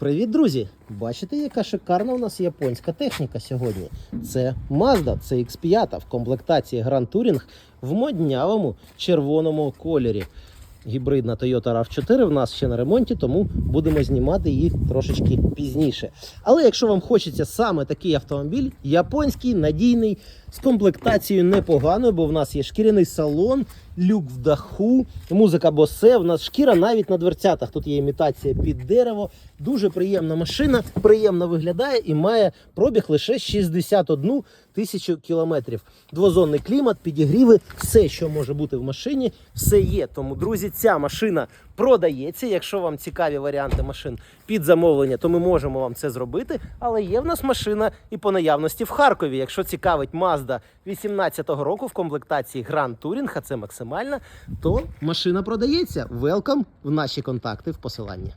Привіт, друзі! Бачите, яка шикарна у нас японська техніка сьогодні. Це Mazda CX5 в комплектації Grand Touring в моднявому червоному кольорі. Гібридна Toyota RAV4 в нас ще на ремонті, тому будемо знімати її трошечки пізніше. Але якщо вам хочеться саме такий автомобіль, японський, надійний, з комплектацією непоганою, бо в нас є шкіряний салон, люк в даху, музика босе, в нас шкіра навіть на дверцятах. Тут є імітація під дерево. Дуже приємна машина, приємно виглядає і має пробіг лише 61 тисячу кілометрів. Двозонний клімат, підігріви, все, що може бути в машині, все є. Тому, друзі, ця машина продається. Якщо вам цікаві варіанти машин під замовлення, то ми можемо вам це зробити. Але є в нас машина і по наявності в Харкові. Якщо цікавить Mazda 18-го року в комплектації Grand Touring, а це максимальна, то машина продається. Велкам в наші контакти в посиланні.